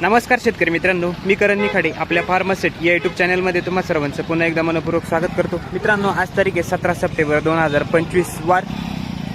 नमस्कार शेतकरी मित्रांनो मी करण निखाडे आपल्या फार्मासेट या युट्यूब चॅनलमध्ये तुम्हा सर्वांचं पुन्हा एकदा मनपूर्वक स्वागत करतो. मित्रांनो आज तारीख आहे सतरा सप्टेंबर दोन हजार पंचवीस. वार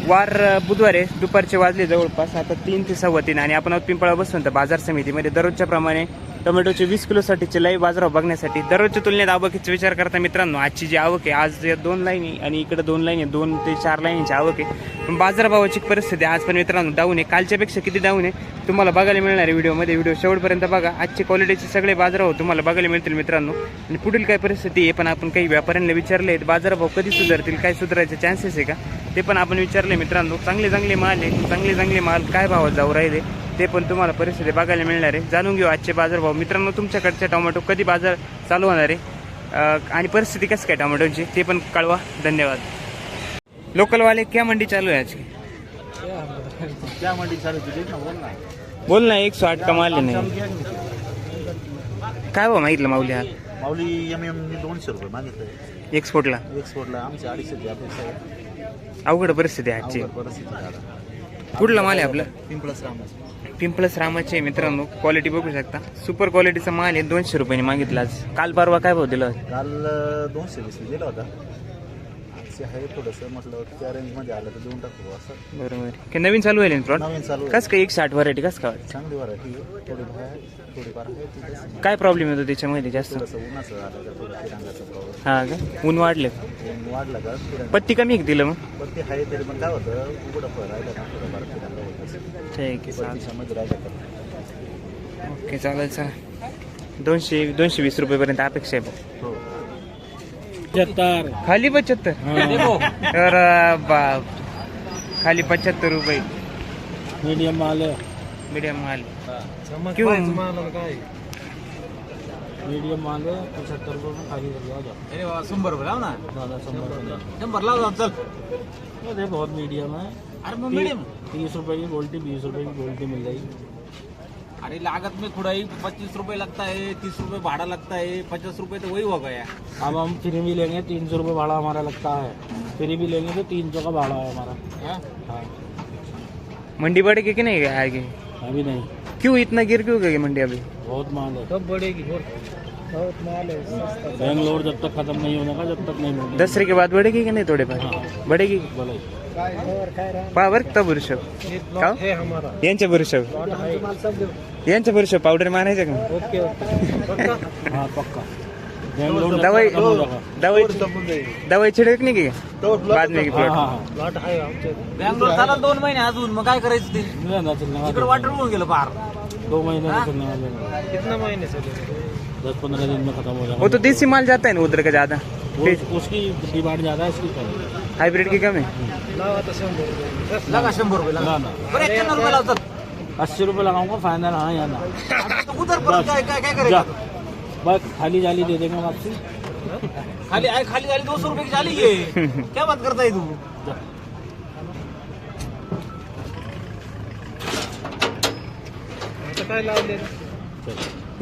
वार बुधवारे बुधवार आहे दुपारचे वाजले जवळपास आता तीन ते सव्वा तीन आणि आपण आहोत पिंपळा बसवंत बाजार समितीमध्ये. दररोजच्या प्रमाणे टोमॅटोचे वीस किलोसाठीचे लाईव्ह बाजारभाव बघण्यासाठी दररोजच्या तुलनेत आवकीचा विचार करता मित्रांनो आजची जी आवक आहे आज या दोन लाईनी आणि इकडे दोन लाईन आहे दोन ते चार लाईनीची आवक आहे. बाजारभावाची परिस्थिती आज पण मित्रांनो डाऊन आहे. कालच्यापेक्षा किती डाऊन आहे? तुम्हाला बघायला मिळणार आहे व्हिडिओमध्ये व्हिडिओ शेवटपर्यंत बघा. आजची क्वालिटीचे सगळे बाजारभाव तुम्हाला बघायला मिळतील मित्रांनो. आणि पुढील काय परिस्थिती आहे पण आपण काही व्यापाऱ्यांना विचारले आहेत. बाजारभाव कधी सुधारतील? काय सुधारायचे चान्सेस आहे का? ते पण आपण विचारले मित्रांनो. चांगले चांगले माल आहे. चांगले चांगले माल काय भावात जाऊ राहिले? ते पण तुम्हाला परिस्थिती बघायला मिळणार आहे. जाणून घेऊ आजचे बाजारभाव. मित्रांनो तुमच्याकडचे टोमॅटो कधी बाजार चालू होणार आहे? आणि परिस्थिती कसं काय टोमॅटोची ते पण कळवा. धन्यवाद. लोकलवाले क्या मंडी चालू आहे आज क्या मंडी चालू तुझे? ना बोल ना. बोल ना एक सौ आठ कमाल नाही काय भाव मागितलं माऊली हा माऊली एम एम दोनशे रुपये मागितले. एक्सपोर्टला एक्सपोर्टला आमची अडीचशे अपेक्षा आहे. अवघड परिस्थिती आहे आजची. अवघड परिस्थिती आहे कुठला माल आहे आपला? पिंपळस रामदास पिंपळस रामाचे मित्रांनो. क्वालिटी बघू शकता. सुपर क्वालिटीचा माल आहे. दोनशे रुपयाने मागितला आज. काल परवा काय भाव दिला? काल अं, दोनशे वीस दिला होता. आजचे आहे थोडंसं म्हटलं त्या रेंजमध्ये आलं तर देऊन टाकू असं. बरोबर. की नवीन चालू आहे प्लॉट नवीन चालू आहे. कस काय एक साठ व्हरायटी कस काय? चांगली व्हरायटी थोडीफार आहे ती तशी. काय प्रॉब्लेम येतो त्याच्यामध्ये जास्त? थोडंसं उन्हाचं झालं का थोडं तिरंगाचं प्रॉब्लेम हा का? ऊन वाढले ऊन वाढलं का पत्ती कमी आहे का दिलं मग? पण ते आहे तरी पण काय होतं उघडं फळ राहिलं ना थोडं बरं तिरंगा होत असं ठीक आहे चालेल. पत्तीच्यामध्ये राहिलं तर. ओके चालेल चालेल. दोनशे दोनशे वीस रुपयेपर्यंत अपेक्षा आहे भाऊ. हो. खाली पचहत्तर? अरे बाप. खाली पचहत्तर रुपये. मीडियम माल मीडियम माल. क्यों? मीडियम माल है पचहत्तर रुपये खाली अरे शंभर रुपये लाव ना. रुपये शंभर लाव चल. बहुत मीडियम है अरे मीडियम. तीस रुपए की गोल्टी बीस रुपए की गोल्टी मिल जाएगी अरे लागत में खुदाई पच्चीस रुपए लगता है तीस रुपए भाड़ा लगता है पचास रुपए तो वही हो गया अब हम फ्री भी लेंगे तीन सौ रुपये भाड़ा हमारा लगता है। फ्री भी लेंगे तो तीन सौ का भाड़ा है हमारा। हाँ? हाँ। मंडी बढ़ेगी कि नहीं आगे? अभी नहीं। क्यों इतना गिर क्यों गई मंडी अभी? बहुत माल है। कब बढ़ेगी बहुत माल है बेंगलोर जब तक खत्म नहीं होने का जब तक नहीं दसरे के बाद बढ़ेगी कि नहीं थोड़े फार हाँ। बढ़ेगी बरं का बुरशब का? यांच्या बुरशब यांच्या बुरशब पावडर मारायचं का? हाँ दवाई हो दवाई दवाई छिड़क नाही की? बाद की प्लॉट बँगलोर दोन महिने अजून मग काय करायचं ते? इकडे वाटर होऊन गेलं पार दो महीने। कितना दस पंद्रह दिन में खत्म हो जाएगा वो तो देसी माल जाता है ना उधर का ज्यादा? उसकी डिमांड ज्यादा है इसकी हाइब्रिड की कम? है लगा शंभर रुपये लगा. बरं एक्क्याण्णव रुपये लाव अस्सी रुपये लगाऊँगा फाइनल हाँ या ना. तो उधर परत काय काय काय जा. बस खाली जाली दे देंगे आपसे खाली आहे खाली झाली दोनशे रुपये की झाली आहे क्या बात करताय तू? जा. काय लावले?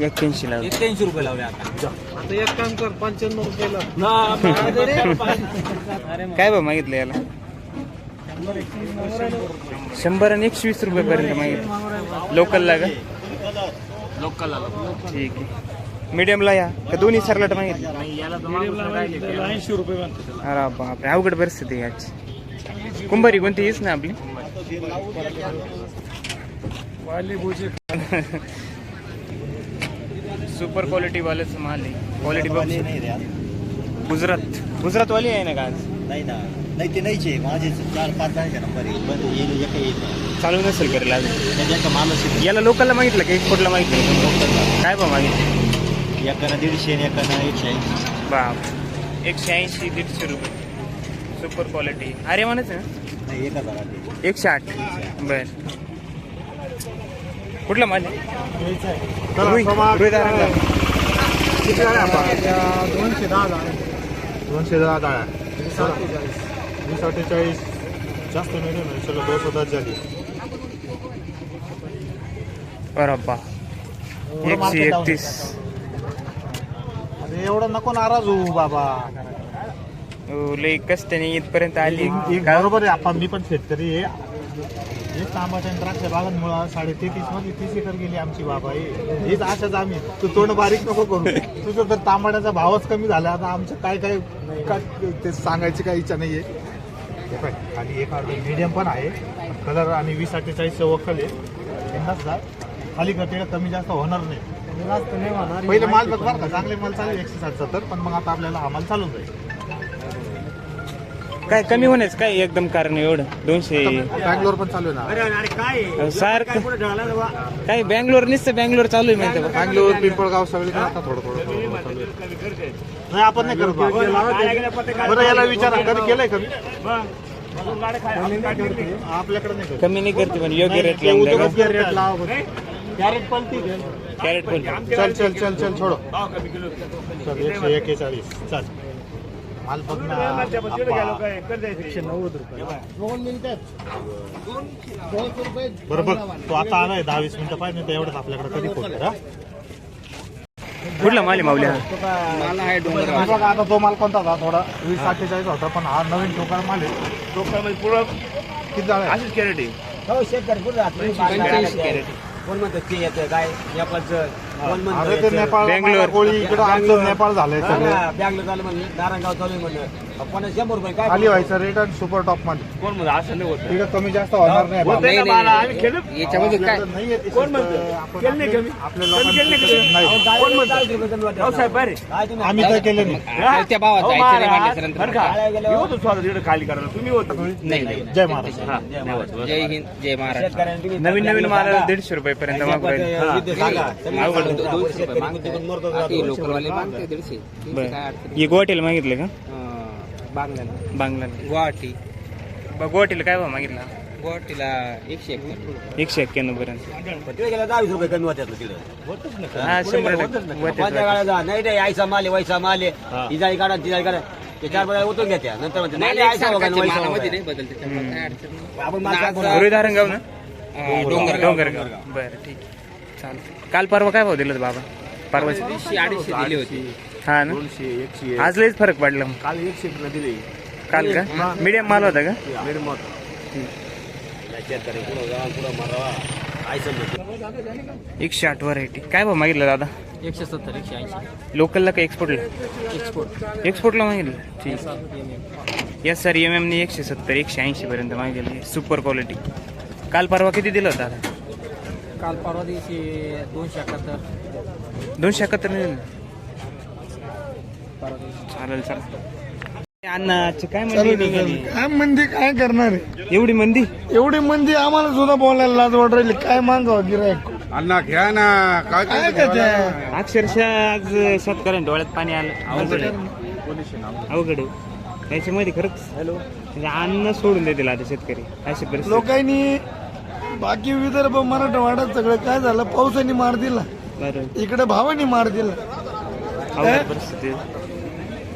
एक्क्याऐंशी लाव. एक्क्याऐंशी रुपये लावले आता. आता एक काम कर पंच्याण्णव रुपयाला ना अरे काय बा मागितलं याला? शंभर आणि एकशे वीस रुपये पर्यंत मागितलं. लोकलला का? लोकल ठीक आहे. मीडियमला या. का दोन्ही सरलाट मागितलं? ऐंशी रुपये अरे बापरे अवघड परिस्थिती आहे आजची कुंभारी कोणती हीच ना आपली? वाली भुजी. सुपर क्वालिटी वाल्याचं माल आहे क्वालिटी बघ नाही रे आज. गुजरात। गुजरात वाली आहे ना का आज? नाही ना। नाही ते नाहीचे माझे चार पाच आहे नंबर येईल बंद येईल एक येईल नाही। चालू नसेल करेल आज त्याच्या माणूस याला लोकलला मागितलं का? एक्सपोर्टला मागितलं काय बा मागितलं? एकानं दीडशे आणि एकानं एकशे ऐंशी. बाप. एकशे ऐंशी दीडशे रुपये. Super quality. अरे म्हणायचं ना? नाही एक हजार आले एकशे आठ. बर. कुठला माल. दोनशे दहा दोनशे दहा डाळा वीस अठ्ठेचाळीस. जास्त नाही ना सगळं दोन स्वतः झाली. अरे बा एकशे एकतीस. अरे एवढं नको नाराज होऊ बाबा. हो, लई कष्टाने इथपर्यंत आली? बरोबर आहे आपण मी पण शेतकरी आहे. हे तांबाच्या द्राक्ष बागांमुळे साडे तेहतीसमध्ये तीस एकर गेली आमची बाबा हे हेच अशाच आम्ही. तू तोंड बारीक नको करू. तुझं तर तांबाड्याचा भावच कमी झाला. आता आमचं काय काय काय ते सांगायची काही इच्छा नाहीये. खाली एक मीडियम पण आहे. कलर आणि वीस अठ्ठेचाळीसचे वखल आहे. पन्नास हजार. खाली गतीला कमी जास्त होणार नाही. पहिले माल बघ बरं का. चांगले माल चालू एकशे साठ सत्तर. पण मग आता आपल्याला हा माल चालून जाईल. काय कमी होण्याचं काय एकदम कारण एवढं? दोनशे बँगलोर पण चालू आहे ना. सारखं काय बँगलोर नुसतं बँगलोर चालू आहे माहिती का? बँगलोर पिंपळगाव सगळीकडे आता थोडं थोडं थोडं थोडं चालू आहे. नाही आपण नाही करत. बरं याला विचारा. कधी केलंय कमी. आपल्याकडे नाही करत. कमी नाही करते पण योग्य रेट ते उद्योगात रेट लावा बरं. कॅरेट पण चल चल चल चल छोडो. चल एकशे एक्केचाळीस चल. माल बघ ना आप्पा. एकशे नव्वद रुपये. बरं बघ तो आता आलाय दहा वीस मिनिटं पाहिजे तर एवढंच आपल्याकडे कधी पोहोचतो हा? कुठला माल आहे हे? आता तो माल कोणता होता थोडा वीस अठ्ठेचाळीस होता पण हा नवीन टोकार माल आहे. टोकार पुढं किती झाला? अशीच कॅरेट आहे हो शेतकरी राहतो. कोण म्हणतं ते येतं काय? नेपाळचं कोण नेपाळ बँगलोर. कोळी इकडं आमचं नेपाळ झालंय सगळं. बँगलोर चालू म्हणलं. नारायणगाव चालू आहे म्हणलं. पन्नास शंभर रुपये काय खाली व्हायचं रेट आणि सुपर टॉपमध्ये. कोण म्हणतो? असं नाही होत. इकडं कमी जास्त होणार नाही बाबा. याच्यामध्ये काय? आपल्याकडं नाहीये ती स्वस्त. आपण आपल्या- आपल्या लोकांचं नाही. कोण म्हणतं? साहेब आम्ही तर केले नाही. त्या भावात जायचं नाही म्हटल्यानंतर जय महाराष्ट्र जय हिंद जय महाराष्ट्र नवीन नवीन मालाला दीडशे रुपये पर्यंत मागू राहिले हे. गुवाहाटीला मागितलं का? बांगला गुवाहाटी. गुवाहाटीला काय भाव मागितला? गुवाहाटीला एकशे एक एकशे एक्क्याण्णव पर्यंत. गेला दहावीस रुपये कमी होत्यात तिकडे हा शंभर टक्के. कोणत्या होते. गाड्या जा नाही रे आयसा माल आहे वैसा माल आहे. ही. जाई काढा ती जाई काढा. ते चार उतरून घ्या त्या. नंतर म्हणते नाही आयसा वगैरे वैसा वगैरे. आपण ना? डोंगर डोंगरगाव. बरं ठीक चालतं काल परवा काय भाव दिलं बाबा? परवा अडीचशे दिली होती. हा ना? आज लयच फरक पडला. मग. काल एकशे दिले. काल का? मीडियम माल होता का? म्हणते एकशे आठ व्हरायटी काय भाव मागितलं दादा? एकशे सत्तर एकशे ऐंशी. लोकलला का एक्सपोर्टला एक्सपोर्ट एक्सपोर्टला मागितलं. ठीक. या सर एम एमने एकशे सत्तर एकशे ऐंशी पर्यंत मागितलं. सुपर क्वालिटी काल परवा किती दिलं होतं दादा? काल परवा दिवशी दोनशे एकाहत्तर. दोनशे एकाहत्तर चालेल चालेल. काय मंदी निघाली? काय मंदी काय करणार आहे? एवढी मंदी? एवढी मंदी आम्हाला सुद्धा बोलायला लाज वाट राहिली. काय मागावं गिरायक अण्णा घ्या ना. काय काय करते अक्षरशः आज शेतकऱ्यांच्या डोळ्यात पाणी आलं. अवघड आहे. अवघड आहे. याच्यामध्ये खरंच म्हणजे अन्न सोडून देतील आता शेतकरी. अशी परिस्थिती. लोकांनी बाकी विदर्भ मराठवाड्यात सगळं काय झालं? पावसाने मार दिला. बरोबर इकडे भावाने मार दिला. अवघड परिस्थिती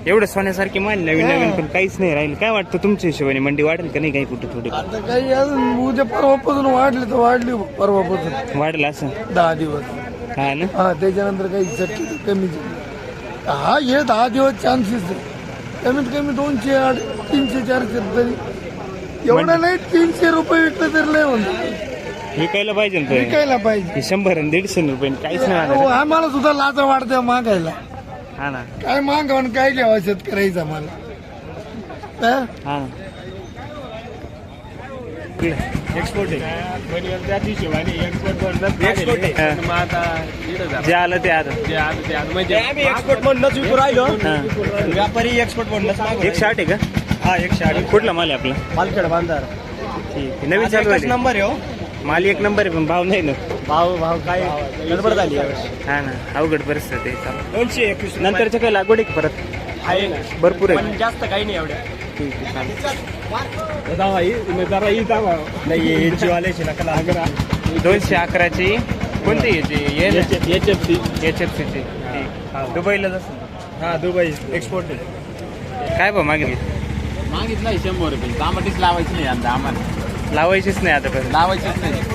एवढं सोन्यासारखी मान नवीन नवीन पण काहीच नाही राहील. काय वाटतं तुमच्या हिशोबाने? मंडी वाढेल का नाही काही कुठे थोडी? आता काही अजून उद्या परवापासून वाढली तर वाढली परवापासून. वाढलं असं? दहा दिवस. हा ना? हा त्याच्यानंतर काही शक्यता कमी हा हे दहा दिवस चान्सेस कमीत कमी दोनशे आठ तीनशे चारशे तरी. एवढं नाही तीनशे रुपये विकलं तरी लय म्हणतो विकायला पाहिजे ना तो. विकायला पाहिजे. हे शंभर आणि दीडशे रुपये काहीच नाही वाटत आम्हाला सुद्धा लाज वाटते मागायला. हा ना. काय काय घ्यावं शेतकऱ्याचा मला? हा? हा ना. जे. आलं ते आता एक्सपोर्ट म्हणूनच विकू राहिलो. व्यापारी एक्सपोर्ट म्हणूनच एकशे आठ आहे का? हा एकशे आठ कुठला माल आहे आपला? मालखेड बांधार. ठीक आहे. नवीन चालू आहे. नंबर आहे हो. माल एक नंबर आहे पण भाव नाही ना. भाव भाव काय गडबड झाली यावेळेस? हा ना अवघड परिस्थिती आहे. चालू. दोनशे एकवीस नंतरच्या काही लागवड आहे का परत? आहे ना. भरपूर आहे. पण जास्त काही नाही एवढ्या. ठीक आहे चालेल. दावा ही जरा ही दावा नाही याची वाल्याची नका दोनशे अकराची कोणती याची H F C H F सीची ठीक. दुबईला जसं हा दुबई. एक्सपोर्ट काय भाव मागितली? मागितलं शंभर रुपये. तांबटीच लावायची नाही यंदा आम्हाला. लावायचीच नाही आतापर्यंत. लावायचीच नाही.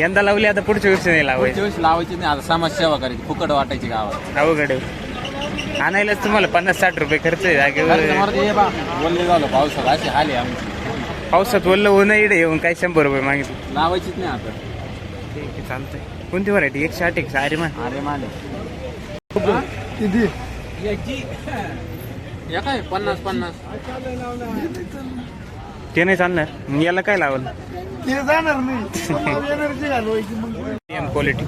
यंदा लावली आता पुढच्या वर्षी नाही लावायची. वेळेस लावायची नाही आता समाजसेवा करायची फुकट वाटायची गावात. अवघड आहे. आणायलाच तुम्हाला पन्नास साठ रुपये खर्च आहे जागेवर. बोलले झालं पावसाळा असे हाले आमची. पावसात वल्ल होणं इडे येऊन काय शंभर रुपये मागितले. लावायचीच नाही आता. ठीक आहे चालतंय. कोणती व्हरायटी एकशे आठ एकशे अरे मान अरे माले किती? या काय पन्नास पन्नास. ते नाही चालणार. मग याला काय लावल? ते जाणार नाही एनर्जी घालवायची मग. एम क्वालिटी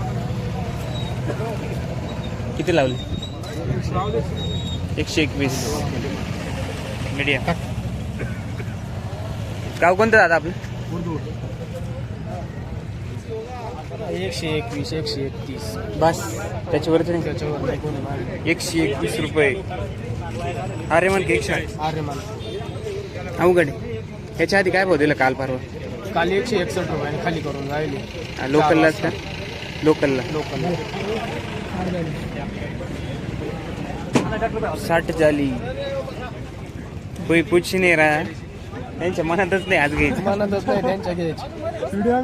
किती लावले? एकशे एकवीस. मीडियम गाव कोणतं दादा आपलं? एकशे एकवीस एकशे एकतीस. बस. त्याच्यावरच नाही? त्याच्यावर एकशे एकवीस रुपये. अरे मन की एकशे मला अवघड आहे. ह्याच्या आधी काय भाव दिला काल परवा? काल एकशे एकसष्ट रुपयाने खाली करून राहिले. लोकललाच का? लोकलला. लोकल साठ झाली. कोई पूछ नाही राहा त्यांच्या मनातच नाही आज घ्यायचं. मनातच नाही त्यांच्या घ्यायची. व्हिडिओ